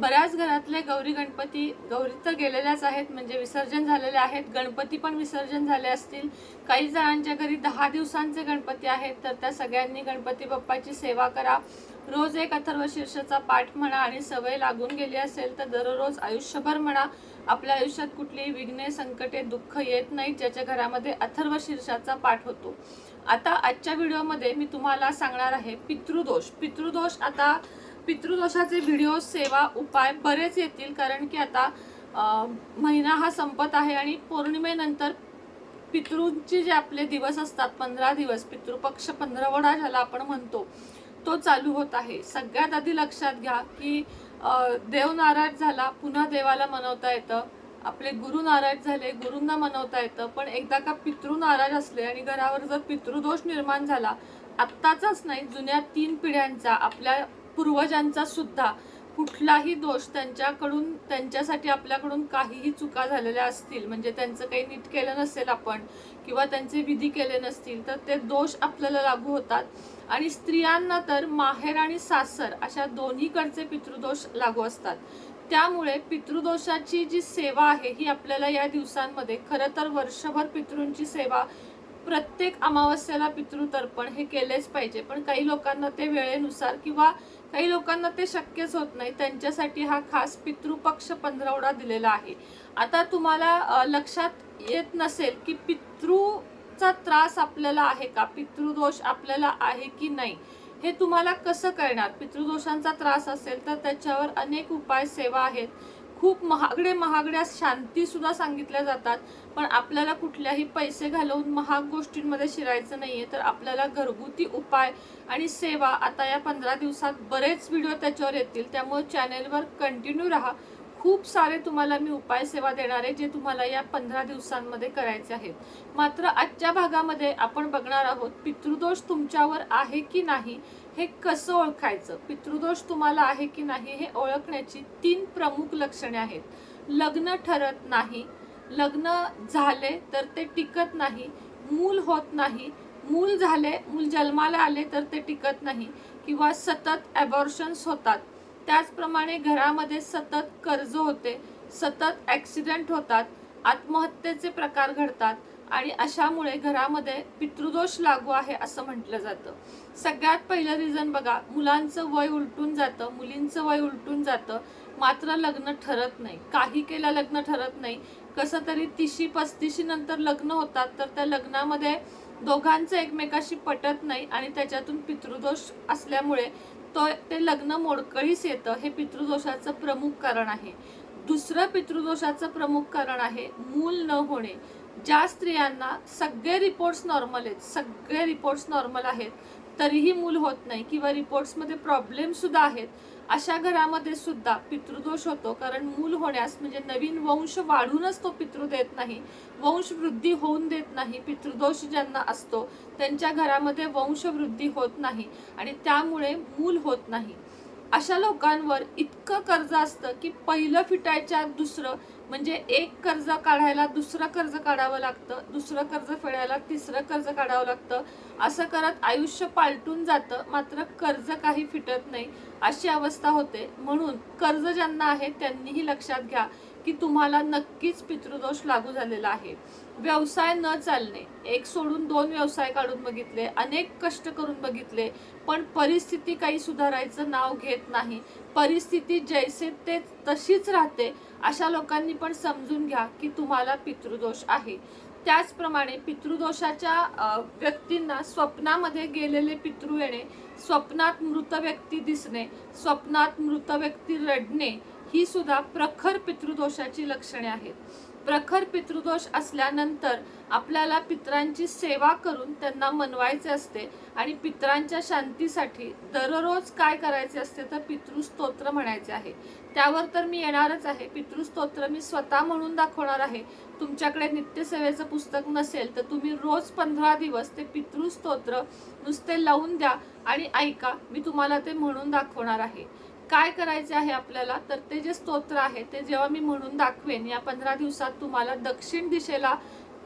बऱ्याच घरातले गौरी गणपती गौरी तर गेलेल्याच आहेत म्हणजे विसर्जन झालेले आहेत. गणपती पण विसर्जन झाले असतील. काही जणांच्या घरी दहा दिवसांचे गणपती आहेत तर त्या सगळ्यांनी गणपती बाप्पाची सेवा करा. रोज एक अथर्व शीर्षचा पाठ म्हणा आणि सवय लागून गेली असेल तर दररोज आयुष्यभर म्हणा. आपल्या आयुष्यात कुठलीही विघ्ने संकटे दुःख येत नाहीत ज्याच्या घरामध्ये अथर्व शीर्षाचा पाठ होतो. आता आजच्या व्हिडिओमध्ये मी तुम्हाला सांगणार आहे पितृदोष. पितृदोष आता पितृदोषाचे व्हिडिओ सेवा उपाय बरेच येतील कारण की आता महिना हा संपत आहे आणि पौर्णिमेनंतर पितृंचे जे आपले दिवस असतात पंधरा दिवस पितृपक्ष पंधरवडा ज्याला आपण म्हणतो तो चालू होत आहे. सगळ्यात आधी लक्षात घ्या की देव नाराज झाला पुन्हा देवाला मनवता येतं. आपले गुरु नाराज झाले गुरूंना मनवता येतं. पण एकदा का पितृ नाराज असले आणि घरावर जर पितृदोष निर्माण झाला आत्ताचाच नाही जुन्या तीन पिढ्यांचा आपल्या पूर्वजांचा सुद्धा कुठलाही दोष त्यांच्याकडून त्यांच्यासाठी आपल्याकडून काहीही चुका झालेल्या असतील म्हणजे त्यांचं काही नीट केलं नसेल आपण किंवा त्यांचे विधी केले नसतील तर ते दोष आपल्याला लागू होतात. आणि स्त्रियांना तर माहेर आणि सासर अशा दोन्हीकडचे पितृदोष लागू असतात. त्यामुळे पितृदोषाची जी सेवा आहे ही आपल्याला या दिवसांमध्ये खरं तर वर्षभर पितृंची सेवा प्रत्येक अमावस्येला पितृतर्पण हे केलेच पाहिजे. पण काही लोकांना ते वेळेनुसार किंवा काही लोकांना ते शक्यच होत नाही. त्यांच्यासाठी हा खास पितृपक्ष पंधरवडा दिलेला आहे. आता तुम्हाला लक्षात येत नसेल की पितृचा त्रास आपल्याला आहे का? पितृदोष आपल्याला आहे की नाही? हे तुम्हाला कसं कळणार? पितृदोषांचा त्रास असेल तर त्याच्यावर अनेक उपाय सेवा आहेत. खूप महागडे महागड्या शांती सुद्धा सांगितल्या जातात. पण आपल्याला कुठल्याही पैसे घालवून महाग गोष्टींमध्ये शिरायचं नाही आहे तर आपल्याला घरगुती उपाय आणि सेवा आता या पंधरा दिवसात बरेच व्हिडिओ त्याच्यावर येतील. त्यामुळे चॅनेलवर कंटिन्यू राहा. खूप सारे तुम्हाला मी उपाय सेवा देणार आहे जे तुम्हाला या पंधरा दिवसांमध्ये करायचे आहेत. मात्र आजच्या भागामध्ये आपण बघणार आहोत पितृदोष तुमच्यावर आहे की नाही हे कसं ओळखायचं? पितृदोष तुम्हाला आहे की नाही हे ओळखण्याची तीन प्रमुख लक्षणे आहेत. लग्न ठरत नाही लग्न झाले तर ते टिकत नाही मूल होत नाही मूल झाले मूल जन्माला आले तर ते टिकत नाही किंवा सतत ॲबॉर्शन्स होतात. त्याचप्रमाणे घरामध्ये सतत कर्ज होते सतत ॲक्सिडेंट होतात आत्महत्येचे प्रकार घडतात आणि अशामुळे घरामध्ये पितृदोष लागू आहे असं म्हटलं जातं. सगळ्यात पहिलं रिझन बघा मुलांचं वय उलटून जातं मुलींचं वय उलटून जातं मात्र लग्न ठरत नाही. काही केलं लग्न ठरत नाही. कसं तरी तिशी पस्तीशी नंतर लग्न होतात तर त्या लग्नामध्ये दोघांचं एकमेकाशी पटत नाही आणि त्याच्यातून पितृदोष असल्यामुळे तो ते लग्न मोडकळीस येतं हे पितृदोषाचं प्रमुख कारण आहे. दुसरं पितृदोषाचं प्रमुख कारण आहे मूल न होणे. ज्या स्त्रियांना सगळे रिपोर्ट्स नॉर्मल आहेत सगळे रिपोर्ट्स नॉर्मल आहेत तरीही मूल होत नाही किंवा रिपोर्ट्समध्ये प्रॉब्लेम सुद्धा आहेत अशा घरामध्ये सुद्धा पितृदोष होतो. कारण मूल होण्यास म्हणजे नवीन वंश वाढूनच तो पितृ देत नाही. वंश वृद्धी होऊन देत नाही. पितृदोष ज्यांना असतो त्यांच्या घरामध्ये वंशवृद्धी होत नाही आणि त्यामुळे मूल होत नाही. अशा लोकांवर इतकं कर्ज असतं की पहिलं फिटायच्या दुसरं म्हणजे एक कर्ज काढायला दुसरं कर्ज काढावं लागतं दुसरं कर्ज फेडायला तिसरं कर्ज काढावं लागतं. असं करत आयुष्य पालटून जातं मात्र कर्ज काही फिटत नाही अशी अवस्था होते. म्हणून कर्ज ज्यांना आहे त्यांनीही लक्षात घ्या की तुम्हाला नक्कीच पितृदोष लागू झालेला आहे. व्यवसाय न चालणे. एक सोडून दोन व्यवसाय काढून बघितले अनेक कष्ट करून बघितले पण परिस्थिती काही सुधारायचं नाव घेत नाही. परिस्थिती जैसे ते तशीच राहते अशा लोकांनी पण समजून घ्या की तुम्हाला पितृदोष आहे. त्याचप्रमाणे पितृदोषाच्या व्यक्तींना स्वप्नामध्ये गेलेले पितृ येणे स्वप्नात मृत व्यक्ती दिसणे स्वप्नात मृत व्यक्ती रडणे ही सुद्धा प्रखर पितृदोषाची लक्षणे आहेत. प्रखर पितृदोष असल्यानंतर आपल्याला पितरांची सेवा करून त्यांना मनवायचे असते आणि पितरांच्या शांतीसाठी दररोज काय करायचे असते तर पितृस्तोत्र म्हणायचे आहे. त्यावर तर मी येणारच आहे. पितृस्तोत्र मी स्वतः म्हणून दाखवणार आहे. तुमच्याकडे नित्यसेवेचं पुस्तक नसेल तर तुम्ही रोज पंधरा दिवस ते पितृस्तोत्र नुसते लावून द्या आणि ऐका मी तुम्हाला ते म्हणून दाखवणार आहे. काय करायचे आहे आपल्याला? तर ते जे स्तोत्र आहे ते जेव्हा मी म्हणून दाखवेन या पंधरा दिवसात तुम्हाला दक्षिण दिशेला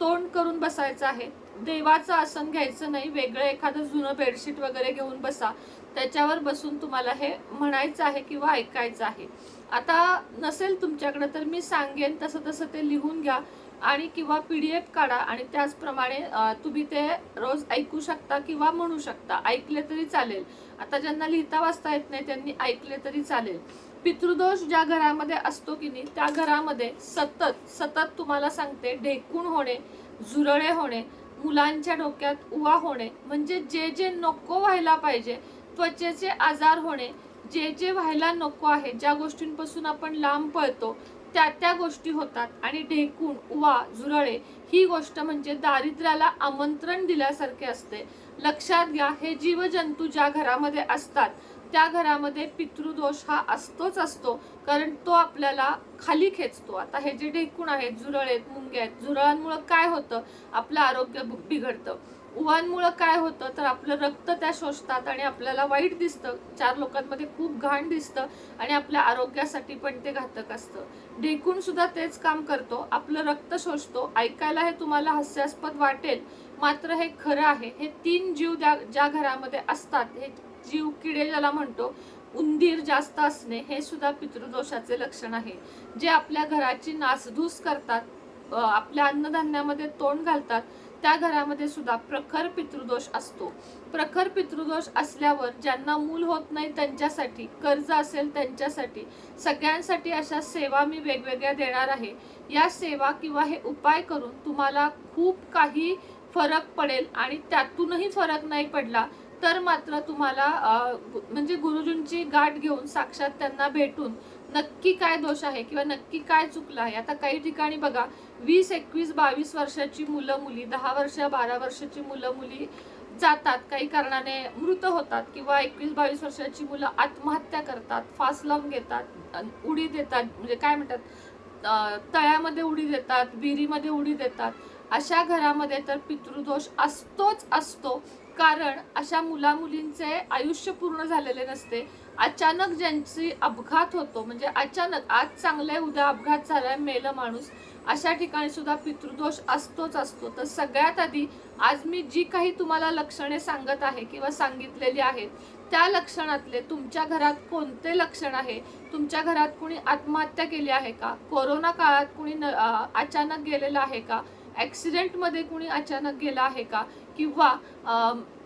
तोंड करून बसायचं आहे. देवाचं आसन घ्यायचं नाही वेगळं एखादं जुनं बेडशीट वगैरे घेऊन बसा. त्याच्यावर बसून तुम्हाला हे म्हणायचं आहे किंवा ऐकायचं आहे. आता नसेल तुमच्याकडे तर मी सांगेन तसं तसं ते लिहून घ्या. आणि किंवा पी डी एफ काढा आणि त्याचप्रमाणे तुम्ही ते रोज ऐकू शकता किंवा म्हणू शकता. ऐकले तरी चालेल. आता ज्यांना लिहिता वाचता येत नाही त्यांनी ऐकले तरी चालेल. पितृदोष ज्या घरामध्ये असतो की नाही त्या घरामध्ये सतत सतत तुम्हाला सांगते ढेकूण होणे झुरळे होणे मुलांच्या डोक्यात उवा होणे म्हणजे जे जे नको व्हायला पाहिजे त्वचेचे आजार होणे जे जे व्हायला नको आहे ज्या गोष्टींपासून आपण लांब पळतो त्या त्या गोष्टी होतात. आणि ढेकूण उवा झुरळे ही गोष्ट म्हणजे दारिद्र्याला आमंत्रण दिल्यासारखे असते. लक्षात घ्या हे जीवजंतू ज्या घरामध्ये असतात त्या घरामध्ये पितृदोष हा असतोच असतो. कारण तो आपल्याला खाली खेचतो. आता हे जे ढेकूण आहेत झुरळ आहेत मुंग्या आहेत झुरळांमुळं काय होतं? आपलं आरोग्य बिघडतं. उवांमुळं काय होतं? तर आपलं रक्त त्या शोषतात आणि आपल्याला वाईट दिसतं. चार लोकांमध्ये खूप घाण दिसतं आणि आपल्या आरोग्यासाठी पण ते घातक असतं. ढेकून सुद्धा तेच काम करतो. आपलं रक्त शोषतो. ऐकायला हे तुम्हाला हास्यास्पद वाटेल. मात्र हे खरं आहे. हे तीन जीव ज्या ज्या घरामध्ये असतात हे जीव किडे ज्याला म्हणतो उंदीर जास्त असणे हे सुद्धा पितृदोषाचे लक्षण आहे. जे आपल्या घराची नासधूस करतात आपल्या अन्नधान्यामध्ये तोंड घालतात त्या घरामध्ये सुद्धा प्रखर पितृदोष असतो. प्रखर पितृदोष असल्यावर ज्यांना मूल होत नाही त्यांच्यासाठी कर्ज असेल त्यांच्यासाठी सगळ्यांसाठी अशा सेवा मी वेगवेगळ्या देणार आहे. या सेवा किंवा हे उपाय करून तुम्हाला खूप काही फरक पडेल आणि त्यातूनही फरक नाही पडला तर मात्र तुम्हाला म्हणजे गुरुजींची गाठ घेऊन साक्षात त्यांना भेटून नक्की काय दोष आहे किंवा नक्की काय चुकलं आहे? आता काही ठिकाणी बघा वीस एकवीस बावीस वर्षाची मुलं मुली दहा वर्ष बारा वर्षाची मुलं मुली जातात. काही कारणाने मृत होतात किंवा एकवीस बावीस वर्षाची मुलं आत्महत्या करतात फास लावून घेतात उडी देतात. म्हणजे काय म्हणतात? तळ्यामध्ये उडी देतात विहिरीमध्ये उडी देतात. अशा घरामध्ये तर पितृदोष असतोच असतो. कारण अशा मुला मुलींचे आयुष्य पूर्ण झालेले नसते. अचानक ज्यांची अपघात होतो म्हणजे अचानक आज चांगले उद्या अपघात झालाय मेलं माणूस अशा ठिकाणी सुद्धा पितृदोष असतोच असतो. तर सगळ्यात आधी आज मी जी काही तुम्हाला लक्षणे सांगत आहे किंवा सांगितलेली आहेत त्या लक्षणातले तुमच्या घरात कोणते लक्षण आहे? तुमच्या घरात कुणी आत्महत्या केली आहे का? कोरोना काळात कुणी न- अचानक गेलेलं आहे का? ॲक्सिडेंटमध्ये कुणी अचानक गेला आहे का? किंवा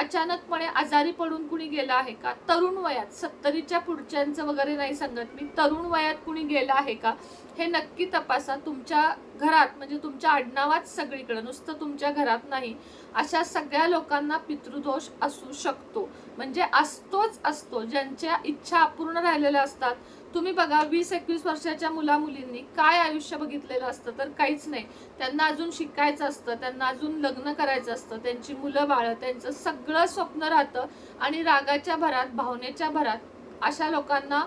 अचानकपणे आजारी पडून कुणी गेला आहे का? तरुण वयात सत्तरीच्या पुढच्यांचं वगैरे नाही सांगत मी तरुण वयात कुणी गेला आहे का? हे नक्की तपासा. तुमच्या घरात म्हणजे तुमच्या आडनावात सगळीकडे नुसतं तुमच्या घरात नाही अशा सगळ्या लोकांना पितृदोष असू शकतो. म्हणजे असतोच असतो. ज्यांच्या इच्छा अपूर्ण राहिलेल्या असतात तुम्ही बघा वीस एकवीस वर्षाच्या मुला मुलींनी काय आयुष्य बघितलेलं असतं तर काहीच नाही. त्यांना अजून शिकायचं असतं त्यांना अजून लग्न करायचं असतं त्यांची मुलं बाळं त्यांचं सगळं स्वप्न राहतं आणि रागाच्या भरात भावनेच्या भरात अशा लोकांना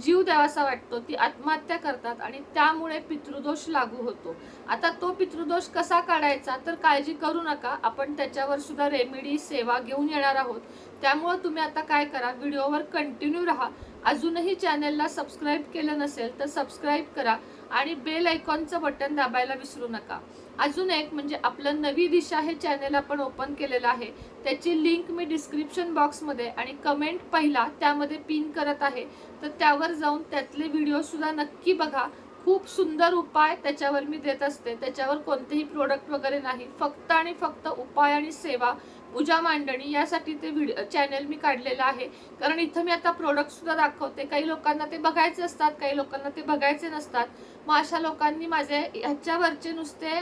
जीव द्यावासा वाटतो ती आत्महत्या करतात आणि त्यामुळे पितृदोष लागू होतो. आता तो पितृदोष कसा काढायचा? तर काळजी करू नका. आपण त्याच्यावर सुद्धा रेमेडी सेवा घेऊन येणार आहोत. त्यामुळे तुम्ही आता काय करा? व्हिडिओवर कंटिन्यू राहा. अजूनही चॅनेलला सबस्क्राईब केलं नसेल तर सबस्क्राईब करा आणि बेल आयकॉनचं बटन दाबायला विसरू नका. अजून एक म्हणजे आपलं नवी दिशा हे चॅनेल आपण ओपन केलेलं आहे. त्याची लिंक मी डिस्क्रिप्शन बॉक्समध्ये आणि कमेंट पहिला त्यामध्ये पिन करत आहे. तर त्यावर जाऊन त्यातले व्हिडिओ सुद्धा नक्की बघा. खूप सुंदर उपाय त्याच्यावर मी देत असते. त्याच्यावर कोणतेही प्रोडक्ट वगैरे नाही. फक्त आणि फक्त उपाय आणि सेवा पूजा मांडणी यासाठी ते व्हिडिओ चॅनेल मी काढलेलं आहे. कारण इथं मी आता प्रोडक्टसुद्धा दाखवते. काही लोकांना ते बघायचे असतात काही लोकांना ते बघायचे नसतात. मग अशा लोकांनी माझे ह्याच्यावरचे नुसते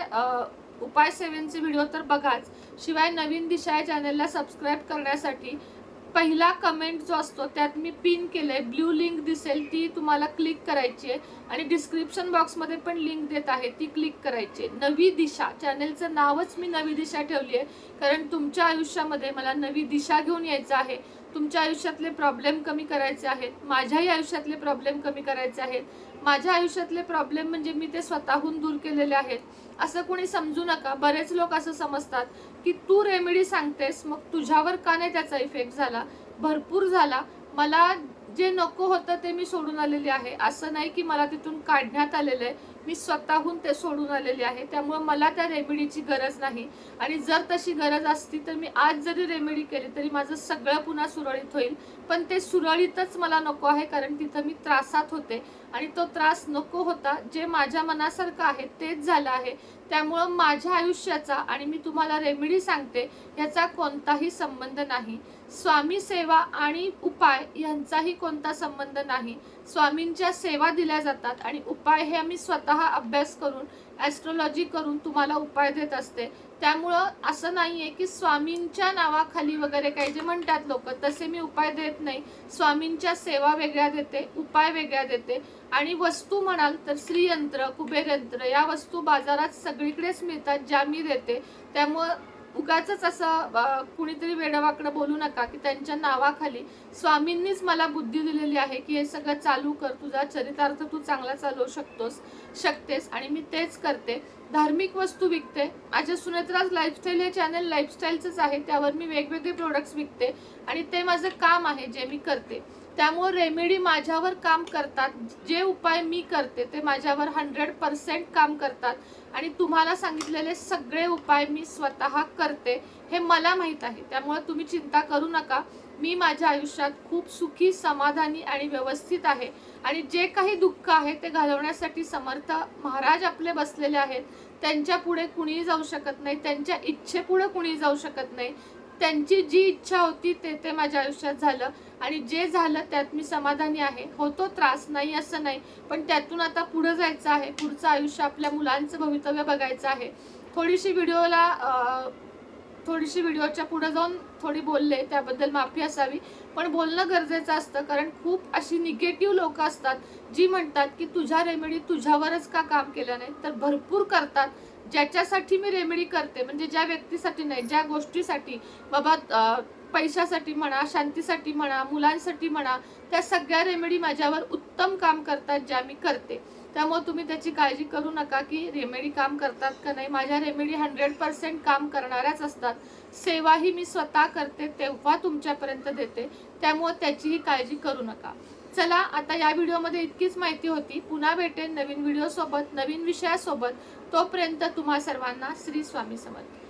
उपाय सेवेंचे व्हिडिओ तर बघाच. शिवाय नवीन दिशा या चॅनेलला सबस्क्राईब करण्यासाठी पहिला कमेंट जो असतो त्यात मी पिन केलंय. ब्ल्यू लिंक दिसेल ती तुम्हाला क्लिक करायची आहे. आणि डिस्क्रिप्शन बॉक्समध्ये पण लिंक देत आहे ती क्लिक करायची आहे. नवी दिशा चॅनेलचं नावच मी नवी दिशा ठेवली आहे. कारण तुमच्या आयुष्यामध्ये मला नवी दिशा घेऊन यायचं आहे. तुमच्या आयुष्यातले प्रॉब्लेम कमी करायचे आहेत. माझ्याही आयुष्यातले प्रॉब्लेम कमी करायचे आहेत. माझ्या आयुष्यातले प्रॉब्लेम म्हणजे मी ते स्वतःहून दूर केलेले आहेत. असं कोणी समजू नका. बरेच लोक असं समजतात की तू रेमेडी सांगतेस मग तुझ्यावर का नाही त्याचा इफेक्ट झाला? भरपूर झाला. मला जे नको होतं ते मी सोडून आलेली आहे. असं नाही की मला तिथून काढण्यात आलेलं आहे. मी स्वतःहून ते सोडून आलेले आहे. त्यामुळे मला त्या रेमेडीची गरज नाही. आणि जर तशी गरज असती तर मी आज जरी रेमेडी केली तरी माझं सगळं पुन्हा सुरळीत होईल. पण ते सुरळीतच मला नको आहे कारण तिथं मी त्रासात होते. आणि तो त्रास नको होता जे माझ्या मनासारखं आहे तेच झालं आहे. त्यामुळं माझ्या आयुष्याचा आणि मी तुम्हाला रेमेडी सांगते याचा कोणताही संबंध नाही. स्वामी सेवा आणि उपाय यांचाही कोणता संबंध नाही. स्वामींच्या सेवा दिल्या जातात आणि उपाय हे आम्ही स्वतः अभ्यास करून ॲस्ट्रॉलॉजी करून तुम्हाला उपाय देत असते. त्यामुळं असं नाही आहे की स्वामींच्या नावाखाली वगैरे काही जे म्हणतात लोक तसे मी उपाय देत नाही. स्वामींच्या सेवा वेगळ्या देते उपाय वेगळ्या देते. आणि वस्तू म्हणाल तर श्रीयंत्र कुबेरयंत्र या वस्तू बाजारात सगळीकडेच मिळतात ज्या मी देते. त्यामुळं उगाच असं कुणीतरी वेडवाकडं बोलू नका की त्यांच्या नावाखाली स्वामींनीच मला बुद्धी दिलेली आहे की हे सगळं चालू कर तुझा चरितार्थ तू चांगला चालवू शकतोस शकतेस आणि मी तेच करते. धार्मिक वस्तू विकते. माझ्या सुनेत्राज लाईफस्टाईल हे चॅनल लाईफस्टाईलचंच आहे त्यावर मी वेगवेगळे प्रोडक्ट्स विकते आणि ते माझं काम आहे जे मी करते. त्यामुळे रेमेडी माझ्यावर काम करतात. जे उपाय मी करते ते माझ्यावर हंड्रेड पर्सेंट काम करतात. आणि तुम्हाला सांगितलेले सगळे उपाय मी स्वतः करते हे मला माहीत आहे. त्यामुळे तुम्ही चिंता करू नका. मी माझ्या आयुष्यात खूप सुखी समाधानी आणि व्यवस्थित आहे. आणि जे काही दुःख आहे ते घालवण्यासाठी समर्थ महाराज आपले बसलेले आहेत. त्यांच्या पुढे कुणीही जाऊ शकत नाही. त्यांच्या इच्छेपुढे कुणीही जाऊ शकत नाही. त्यांची जी इच्छा होती ते ते माझ्या आयुष्यात झालं. आणि जे झालं त्यात मी समाधानी आहे. होतो त्रास नाही असं नाही. पण त्यातून आता पुढं जायचं आहे. पुढचं आयुष्य आपल्या मुलांचं भवितव्य बघायचं आहे. थोडीशी व्हिडिओला थोडीशी व्हिडिओच्या पुढे जाऊन थोडी बोलले. त्याबद्दल माफी असावी. पण बोलणं गरजेचं असतं. कारण खूप अशी निगेटिव्ह लोक असतात. जी म्हणतात की तुझ्या रेमेडी तुझ्यावरच का काम केलं नाही? तर भरपूर करतात. ज्याच्यासाठी मी रेमेडी करते म्हणजे ज्या व्यक्तीसाठी नाही ज्या गोष्टीसाठी बाबा पैशासाठी म्हणा शांतीसाठी म्हणा मुलांसाठी म्हणा त्या सगळ्या रेमेडी माझ्यावर उत्तम काम करतात ज्या मी करते. त्यामुळे तुम्ही त्याची काळजी करू नका की रेमेडी काम करतात का नाही. माझ्या रेमेडी हंड्रेड पर्सेंट काम करणाऱ्याच असतात. सेवाही मी स्वतः करते तेव्हा तुमच्यापर्यंत देते. त्यामुळे त्याचीही काळजी करू नका. चला आता या व्हिडिओमध्ये इतकीच माहिती होती. पुन्हा भेटेन नवीन व्हिडिओसोबत नवीन विषयासोबत. तोपर्यंत तुम्हा सर्वांना श्री स्वामी समर्थ.